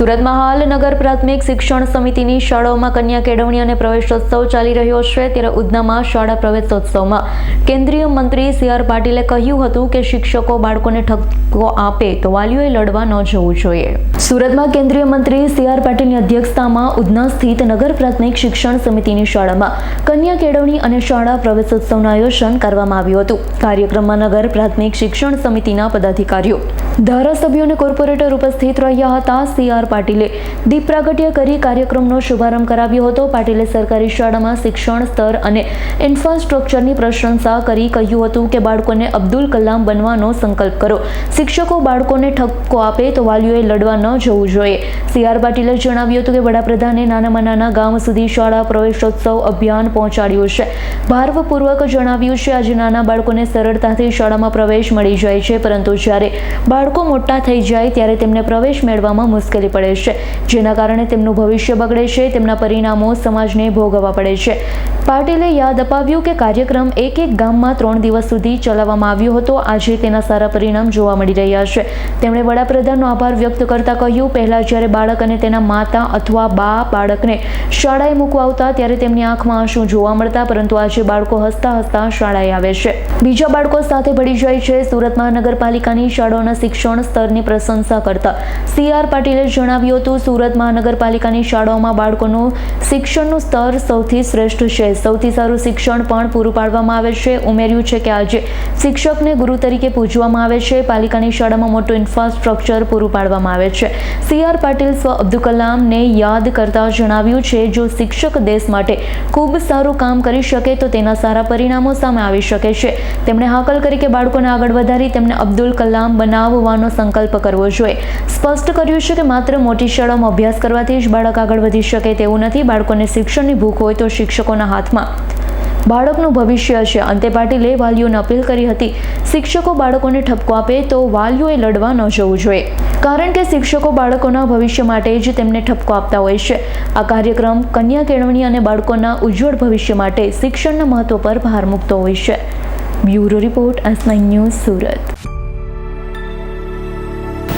સુરતમાં હાલ નગર પ્રાથમિક શિક્ષણ સમિતિની શાળાઓમાં કન્યા કેળવણી અને પ્રવેશોત્સવ ચાલી રહ્યો છે. ત્યારે ઉધનામાં શાળા પ્રવેશોત્સવમાં કેન્દ્રીય મંત્રી સી આર પાટીલે કહ્યું હતું કે શિક્ષકો બાળકોને ઠપકો આપે તો વાલીઓએ લડવા ન જવું જોઈએ. સુરતમાં કેન્દ્રીય મંત્રી સી આર પાટીલની અધ્યક્ષતામાં ઉધના સ્થિત નગર પ્રાથમિક શિક્ષણ સમિતિની શાળામાં કન્યા કેળવણી અને શાળા પ્રવેશોત્સવનું આયોજન કરવામાં આવ્યું હતું. કાર્યક્રમમાં નગર પ્રાથમિક શિક્ષણ સમિતિના પદાધિકારીઓ ધારાસભ્યો અને કોર્પોરેટર ઉપસ્થિત રહ્યા હતા સી આર પાટીલે. દીપ પ્રાગટ્ય કરી કાર્યક્રમનો શુભારંભ કરાવ્યો હતો. પાટીલે સરકારી શાળામાં શિક્ષણ સ્તર અને ઇન્ફ્રાસ્ટ્રક્ચરની પ્રશંસા કરી કહ્યું હતું કે, બાળકોને અબ્દુલ કલામ બનવાનો સંકલ્પ કરો. શિક્ષકો બાળકોને ઠપકો આપે તો વાલીઓએ લડવા ન જવું જોઈએ. સી આર પાટીલે જણાવ્યું હતું કે, વડાપ્રધાને નાનામાં નાના ગામ સુધી શાળા પ્રવેશોત્સવ અભિયાન પહોંચાડ્યું છે. ભારપૂર્વક જણાવ્યું છે, આજે નાના બાળકોને સરળતાથી શાળામાં પ્રવેશ મળી જાય છે, પરંતુ જ્યારે બાળકો મોટા થઈ જાય ત્યારે તેમને પ્રવેશ મેળવવામાં મુશ્કેલી પડે છે. જેના કારણે તેમનું ભવિષ્ય બગડે છે, તેમના પરિણામો સમાજને ભોગવવા પડે છે. પાટીલે યાદ અપાવ્યું કે કાર્યક્રમ એક એક ગામમાં ત્રણ દિવસ સુધી ચલાવવામાં આવ્યો હતો. આજે તેના સારા પરિણામ જોવા મળી રહ્યા છે. તેમણે વડાપ્રધાનનો આભાર વ્યક્ત કરતા કહ્યું, પહેલા જ્યારે બાળક અને તેના માતા અથવા બા બાળકને શાળાએ મૂકવા આવતા, ત્યારે તેમની આંખમાં આંસુ જોવા મળતા, પરંતુ આજે બાળકો હસતા હસતા શાળાએ આવે છે. બીજા બાળકો સાથે ભળી જાય છે. સુરત મહાનગરપાલિકાની શાળાઓના શિક્ષણ સ્તરની પ્રશંસા કરતા. સી આર પાટીલે જણાવ્યું હતું, સુરત મહાનગરપાલિકાની શાળાઓમાં બાળકોનું શિક્ષણનું સ્તર સૌથી શ્રેષ્ઠ છે. સૌથી સારું શિક્ષણ પણ પૂરું પાડવામાં આવે છે. ઉમેર્યું છે કે આજે શિક્ષકને ગુરુ તરીકે પૂજવામાં આવે છે. પાલિકાની શાળામાં મોટું ઇન્ફ્રાસ્ટ્રક્ચર પૂરું પાડવામાં આવે છે. સી આર પાટીલ સ્વ અબ્દુલ કલામને યાદ કરતા જણાવ્યું છે, જો શિક્ષક દેશ માટે ખૂબ સારું કામ કરી શકે, તો તેના સારા પરિણામો સામે આવી શકે છે. તેમણે હાકલ કરી કે બાળકોને આગળ વધારી, તેમને અબ્દુલ કલામ બનાવવાનો સંકલ્પ કરવો જોઈએ. સ્પષ્ટ કર્યું છે કે માત્ર મોટી શાળામાં અભ્યાસ કરવાથી જ બાળક આગળ વધી શકે તેવું નથી. બાળકોને શિક્ષણની ભૂખ હોય તો શિક્ષકોના હાથમાં બાળકનું ભવિષ્ય છે. અંતે પાટીલે વાલીઓને અપીલ કરી હતી, શિક્ષકો બાળકોને ઠપકો આપે તો વાલીઓએ લડવા ન જવું જોઈએ. કારણ કે શિક્ષકો બાળકોના ભવિષ્ય માટે જ તેમને ઠપકો આપતા હોય છે. આ કાર્યક્રમ કન્યા કેળવણી અને બાળકોના ઉજ્જવળ ભવિષ્ય માટે શિક્ષણના મહત્વ પર ભાર મૂકતો હોય છે. Bureau report S news Surat.